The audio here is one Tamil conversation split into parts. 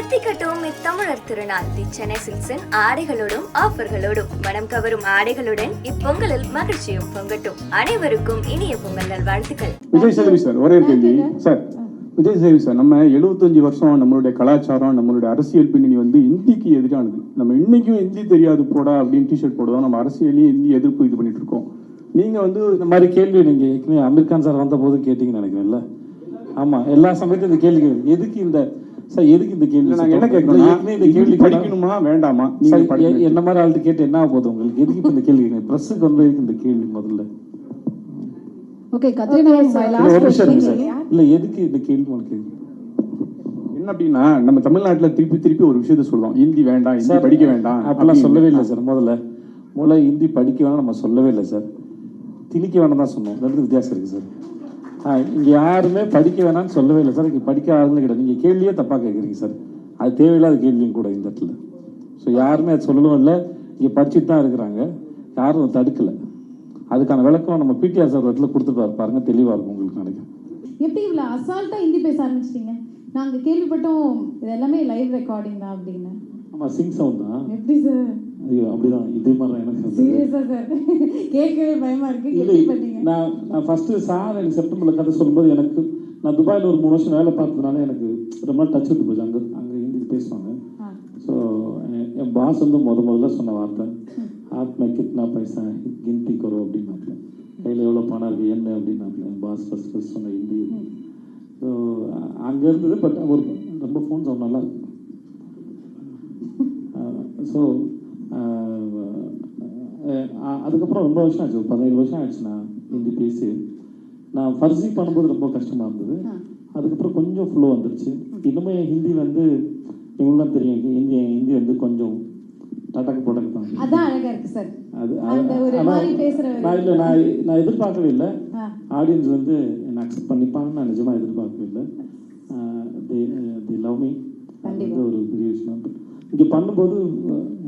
எத்திக்கட்டும் இத்தமிழர் திருநாள். தி சென்னை சில்க்ஸின் ஆடைகளோடும் ஆஃபர்களோடும் மனம் கவரும் ஆடைகளுடன் இப்பொங்கலில் மகிழ்ச்சியும் பொங்கட்டும். அனைவருக்கும் இனிய பொங்கல் நல்வாழ்த்துக்கள் விஜய் சேதுபதி சார் ஒரே கேள்வி. சார் விஜய் சேதுபதி சார் நம்ம 75 வருஷம் நம்மளுடைய கலாச்சாரம் நம்மளுடைய அரசியல் பின்னணி வந்து இந்திக்கு எதிரானது. நம்ம இன்னைக்கும் இந்தி தெரியாது போடா அப்படின்னு டிஷர்ட் போடுவோம் நம்ம அரசியலையும் இந்தி எதிர்ப்பு இது பண்ணிட்டு இருக்கோம். நீங்க வந்து இந்த மாதிரி கேள்வி நீங்க ஏற்கனவே அமீர் கான் சார் வந்த போது கேட்டீங்கன்னு நினைக்கிறேன்ல. ஆமா எல்லா சமயத்தையும் இந்த கேள்வி. எதுக்கு இந்த சார் எதுக்கு இந்த கேள்வி? நாங்க என்ன? கேட்கணும்? ஏற்கனவே இந்த கேள்வி படிக்கணுமா வேண்டாமா? நீங்க சார், எ- படிக்கணும். என்ன மாதிரி ஆள்கிட்ட கேட்டு என்ன போகுது உங்களுக்கு? எதுக்கு இப்ப இந்த கேள்வி ப்ரெஸ்ஸுக்கு வந்து எதுக்கு இந்த கேள்வி முதல்ல. இல்ல எதுக்கு இந்த கேள்வி உங்களுக்கு? என்ன அப்படின்னா நம்ம தமிழ்நாட்டுல திருப்பி திருப்பி ஒரு விஷயத்த சொல்றோம். இந்தி வேண்டாம் இந்தி சார், படிக்க வேண்டாம் அப்பெல்லாம் அப்படின்னு. சொல்லவே இல்லை சார் முதல்ல. முதல்ல ஹிந்தி படிக்க வேணாம் நம்ம சொல்லவே இல்லை சார். திணிக்க வேணாம் தான் சொன்னோம். ரெண்டு வித்தியாசம் இருக்கு சார்? இங்க யாருமே படிக்க வேணாம்னு சொல்லவே இல்லை சார். இங்க படிக்க ஆளுங்க கிடையாது. நீங்க கேள்வியே தப்பா கேட்குறீங்க சார். அது தேவையில்லாத கேள்வியும் கூட இந்த இடத்துல. ஸோ யாருமே அது சொல்லவும் இல்லை. இங்க படிச்சுட்டு தான் இருக்கிறாங்க. யாரும் தடுக்கல. அதுக்கான விளக்கம் நம்ம பிடிஆர் சார் இடத்துல கொடுத்துட்டு பாருங்க. தெளிவா இருக்கும் உங்களுக்கு நினைக்கிறேன். எப்படி இவ்வளவு அசால்ட்டா ஹிந்தி பேச ஆரம்பிச்சிட்டீங்க? நாங்க கேள்விப்பட்டோம். இது எல்லாமே லைவ் ரெக்கார்டிங் தான் அப்படின்னு. ஆமா சிங் சவுண்ட் தான். எப்படி சார்? ஐயோ அப்படிதான். இதே மாதிரி தான் எனக்கு. சீரியஸா சார் கேட்கவே பயமா இருக்கு. இல்லை எப்படி பண்ணீங்க? நான் நான் ஃபஸ்ட்டு சார் எனக்கு செப்டம்பரில் கதை சொல்லும்போது எனக்கு நான் துபாயில் ஒரு மூணு வருஷம் வேலை பார்த்ததுனால எனக்கு ரொம்ப டச் விட்டு போச்சு. அங்கே அங்கே ஹிந்தி பேசுவாங்க. ஸோ என் பாஸ் வந்து முத முதல்ல சொன்ன வார்த்தை ஆத் மே கிட்னா பைசா கிந்தி கரோ அப்படின்னாப்ல கையில் எவ்வளோ பணம் இருக்குது என்ன அப்படின்னாப்ல என் பாஸ் ஃபஸ்ட் ஃபஸ்ட் சொன்ன ஹிந்தி ஸோ அங்கே இருந்தது பட் ஒரு ரொம்ப ஃபோன் சவுண்ட் நல்லா இருக்கு. ஸோ அதுக்கப்புறம் ரொம்ப வருஷம் ஆச்சு. பதினேழு வருஷம் ஆயிடுச்சு நான் ஹிந்தி பேசி. நான் ஃபர்ஸி பண்ணும்போது ரொம்ப கஷ்டமாக இருந்தது. அதுக்கப்புறம் கொஞ்சம் ஃப்ளோ வந்துருச்சு. இன்னுமே ஹிந்தி வந்து இவங்களாம் தெரியும். ஹிந்தி ஹிந்தி வந்து கொஞ்சம் டடக்கு போடக்கு தான் அதான் அழகா இருக்கு சார் அது நான் இல்லை நான் நான் எதிர்பார்க்கவே இல்லை. ஆடியன்ஸ் வந்து என்னை அக்செப்ட் பண்ணிப்பாங்கன்னு நான் நிஜமாக எதிர்பார்க்கவே இல்லை. தி லவ் மீ அது ஒரு பெரிய விஷயம். இங்கே பண்ணும்போது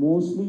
மோஸ்ட்லி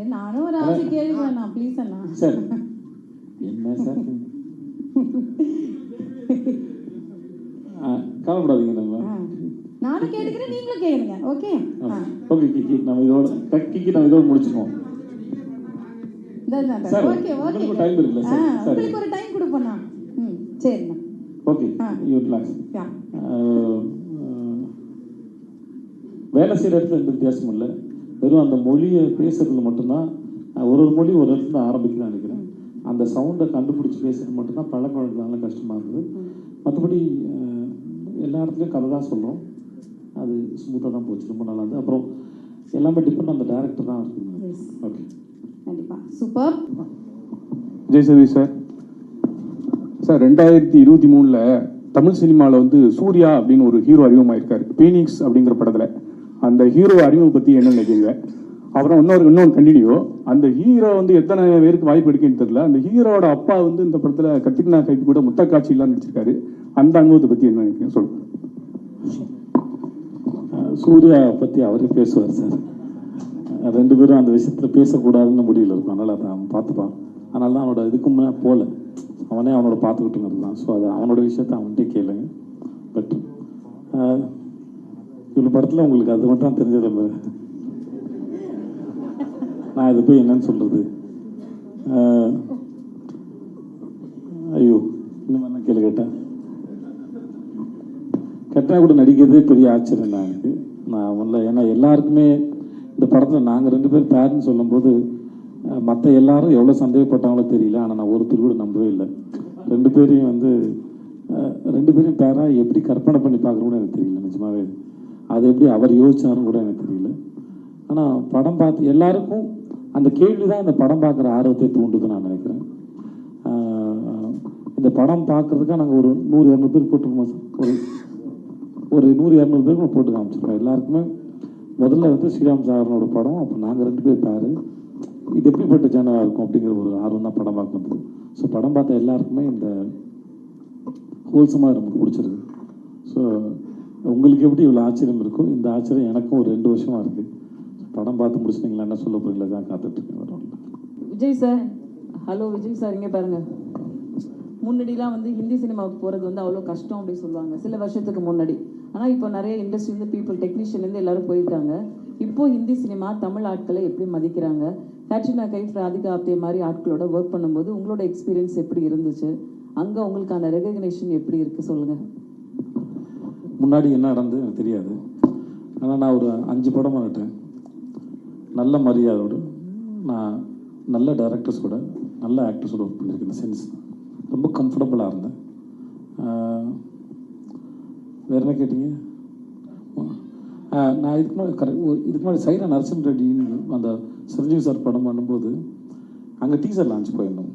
சரி நானும் ஒரு ஆசை கேள்வி வேணாம் ப்ளீஸ் அண்ணா. சார் என்ன சார்? கவலைப்படாதீங்க நம்ம. நானும் கேட்டுக்கிறேன் நீங்களும் கேளுங்க ஓகே ஓகே கிக்கி நம்ம இதோட கிக்கி நம்ம இதோட முடிச்சுக்குவோம் சார், ஓகே ஓகே இருக்குல்ல, சார்? உங்களுக்கு ஒரு டைம் கொடுப்போண்ணா ம் சரிண்ணா. ஓகே. யூ. ரிலாக்ஸ் வேலை செய்கிற இடத்துல எந்த வித்தியாசமும் இல்லை. வெறும் அந்த மொழியை பேசுறதுல மட்டும்தான் ஒரு ஒரு மொழி ஒரு இடத்துல ஆரம்பிக்குதுன்னு நினைக்கிறேன். அந்த சவுண்டை கண்டுபிடிச்சி பேசுறது மட்டும்தான் பழக்க வழக்கனால கஷ்டமாக இருந்தது. மற்றபடி எல்லா இடத்துலையும் கதை தான் சொல்கிறோம் அது ஸ்மூத்தாக தான் போச்சு ரொம்ப நல்லா இருந்தது. அப்புறம் எல்லாமே டிபெண்ட் அந்த டேரக்டர் தான் இருக்குது Yes. ஓகே கண்டிப்பா. Super Vijay Sethupathi sir. Sir ரெண்டாயிரத்தி இருபத்தி மூணுல தமிழ் சினிமாவில் வந்து சூர்யா அப்படின்னு ஒரு ஹீரோ அறிமுகமாயிருக்காரு. பீனிக்ஸ் அப்படிங்கிற படத்துல. அந்த ஹீரோ அறிமுகம் பத்தி என்ன நினைக்கிறீங்க? அப்புறம் இன்னொரு இன்னொன்று கண்டினியூ அந்த ஹீரோ வந்து எத்தனை பேருக்கு வாய்ப்பு எடுக்குன்னு தெரியல. அந்த ஹீரோட அப்பா வந்து இந்த படத்துல கத்திரினா கைக்கு கூட முத்த காட்சியெல்லாம் நடிச்சிருக்காரு. அந்த அனுபவத்தை பத்தி என்ன நினைக்கிறீங்க? சொல்லுங்க. சூர்யா பற்றி அவரே பேசுவார் சார். ரெண்டு பேரும் அந்த விஷயத்தில் பேசக்கூடாதுன்னு முடியல இருக்கும். அதனால் அதை அவன் பார்த்துப்பான். அதனால தான் அவனோட இதுக்கு முன்னே போகல. அவனே அவனோட பார்த்துக்கிட்டுங்கிறது தான். ஸோ அது அவனோட விஷயத்த அவன்கிட்டே கேளுங்க. பட் ஒரு படத்தில் உங்களுக்கு அது மட்டும் தான் நான் இது போய் என்னன்னு சொல்கிறது ஐயோ இந்த மாதிரிலாம் கேள்வி கேட்டேன். கெட்டா கூட நடிக்கிறதே பெரிய ஆச்சரியம் தான் எனக்கு. நான் ஒன்றில் ஏன்னா எல்லாருக்குமே இந்த படத்தில் நாங்கள் ரெண்டு பேரும் பேருன்னு சொல்லும்போது மற்ற எல்லாரும் எவ்வளோ சந்தேகப்பட்டாங்களோ தெரியல ஆனால் நான் ஒருத்தர் கூட நம்பவே இல்லை. ரெண்டு பேரையும் வந்து ரெண்டு பேரையும் பேராக எப்படி கற்பனை பண்ணி பார்க்குறோன்னு எனக்கு தெரியல நிஜமாவே. அது எப்படி அவர் யோசிச்சாரும் கூட எனக்கு தெரியல. ஆனால் படம் பார்த்து எல்லாருக்கும் அந்த கேள்வி தான் இந்த படம் பார்க்குற ஆர்வத்தை தூண்டுதுன்னு நான் நினைக்கிறேன். இந்த படம் பார்க்கறதுக்காக நாங்கள் ஒரு நூறு இரநூறு பேர் போட்டிருப்போம் சார்? ஒரு ஒரு நூறு இரநூறு பேருக்கு போட்டு காமிச்சிருக்கோம். எல்லாருக்குமே முதல்ல வந்து ஸ்ரீராம் சாரனோட படம் அப்போ நாங்கள் ரெண்டு பேர் தார். இது எப்படிப்பட்ட சேனலாக இருக்கும் அப்படிங்கிற ஒரு ஆர்வம் தான் படம் பார்க்குறது ஸோ படம் பார்த்த எல்லாருக்குமே இந்த ஹோல்சமாக நமக்கு பிடிச்சிருக்கு ஸோ உங்களுக்கு எப்படி இவ்வளோ ஆச்சரியம் இருக்கோ இந்த ஆச்சரியம் எனக்கும் ஒரு ரெண்டு வருஷமாக இருக்குது படம் பார்த்து முடிச்சிட்டிங்களா? என்ன சொல்ல போகிறீங்களா தான் காத்துட்ருக்கேன் வரோம் Vijay sir hello Vijay sir இங்கே பாருங்க. முன்னாடிலாம் வந்து ஹிந்தி சினிமாவுக்கு போகிறது வந்து அவ்வளோ கஷ்டம் அப்படின்னு சொல்லுவாங்க. சில வருஷத்துக்கு முன்னாடி. ஆனால் இப்போ நிறைய இண்டஸ்ட்ரியிலேருந்து பீப்புள் டெக்னீஷியன்லேருந்து எல்லாரும் போயிருக்காங்க. இப்போ ஹிந்தி சினிமா தமிழ் ஆட்களை எப்படி மதிக்கிறாங்க? கேட்ரினா கைஃப் ராதிகா ஆப்தே மாதிரி ஆட்களோட ஒர்க் பண்ணும்போது உங்களோட எக்ஸ்பீரியன்ஸ் எப்படி இருந்துச்சு? அங்கே உங்களுக்கான ரெகக்னேஷன் எப்படி இருக்குது சொல்லுங்கள் முன்னாடி என்ன நடந்தது எனக்கு தெரியாது. ஆனால் நான் ஒரு அஞ்சு படம் பண்ணிட்டேன் நல்ல மரியாதையோடு நான் நல்ல டைரக்டர்ஸோட நல்ல ஆக்டர்ஸோட ஒர்க் பண்ணியிருக்கேன் இந்த சென்ஸ் ரொம்ப கம்ஃபர்டபுளாக இருந்தேன். வேறு வேற என்ன கேட்டீங்க? நான் இதுக்கு முன்னாடி கரெக்ட் இதுக்கு முன்னாடி சைரா நரசிம்ம ரெட்டின்னு அந்த சிரஞ்சீவி சார் படம் பண்ணும்போது அங்கே டீசர் லான்ச் போயிருந்தோம்.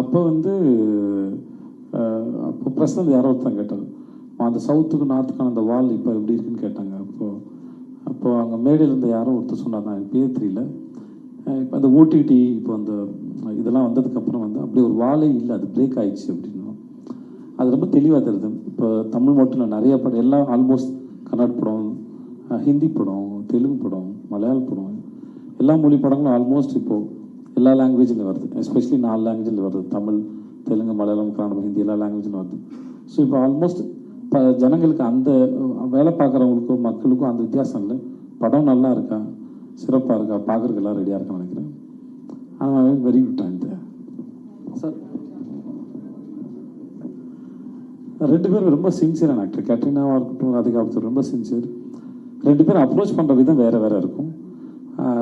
அப்போ வந்து அப்போ பிரசிடண்ட் யாரோ ஒருத்தன் கேட்டார் அந்த சவுத்துக்கு நார்த்துக்கான அந்த வால் இப்போ எப்படி இருக்குன்னு கேட்டாங்க. அப்போது அப்போது அங்கே மேடையில் இருந்த யாரோ ஒருத்தர் சொன்னார். நான் பேர் தெரியல. இப்போ அந்த ஓடிடி இப்போ அந்த இதெல்லாம் வந்ததுக்கப்புறம் வந்து அப்படியே ஒரு வாலே இல்லை அது பிரேக் ஆயிடுச்சு அப்படின்னா. அது ரொம்ப தெளிவாக தெரியுது. இப்போ தமிழ் மட்டும் நிறைய படம் எல்லாம் ஆல்மோஸ்ட் கன்னட படம் ஹிந்தி படம் தெலுங்கு படம் மலையாள படம் எல்லா மொழி படங்களும் ஆல்மோஸ்ட் இப்போது எல்லா லாங்குவேஜில் வருது. எஸ்பெஷலி நாலு லாங்குவேஜில் வருது. தமிழ் தெலுங்கு மலையாளம் கன்னடம் ஹிந்தி எல்லா லாங்குவேஜிலும் வருது. ஸோ இப்போ ஆல்மோஸ்ட் இப்போ ஜனங்களுக்கு அந்த வேலை பார்க்குறவங்களுக்கும் மக்களுக்கும் அந்த வித்தியாசம் இல்லை. படம் நல்லா இருக்கா? சிறப்பாக இருக்கா? பார்க்குறதுக்கு எல்லாம் ரெடியாக இருக்கான்னு நினைக்கிறேன். ஆனால் வெரி குட் டைம் சார். ரெண்டு பேரும் ரொம்ப சின்சியரான ஆக்டர் கேட்ரினாவாக இருக்கட்டும் ராதிகா ஆப்தர் ரொம்ப சின்சியர் ரெண்டு பேரும் அப்ரோச் பண்ணுற விதம் வேறு வேறு இருக்கும்.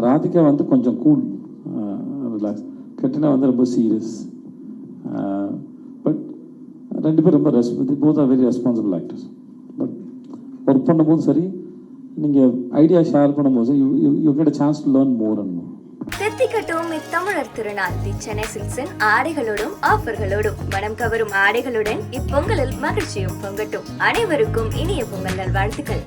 ராதிகா வந்து கொஞ்சம் கூல் ரிலாக்ஸ் கேட்ரினா வந்து ரொம்ப சீரியஸ் ரெண்டு பேரும் ரொம்ப ரெஸ் both are very responsible actors but work பண்ணும்போது சரி நீங்கள் ஐடியா ஷேர் பண்ணும்போது you you get a chance to learn more and more தெத்திக்கட்டும் இத்தமிழர் திருநாள். தி சென்னை சில்சன் ஆடைகளோடும் ஆஃபர்களோடும் மனம் கவரும் ஆடைகளுடன் இப்பொங்கலில் மகிழ்ச்சியும் பொங்கட்டும். அனைவருக்கும் இனிய பொங்கல் நல்வாழ்த்துக்கள்.